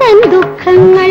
തൻ ദുഃഖങ്ങൾ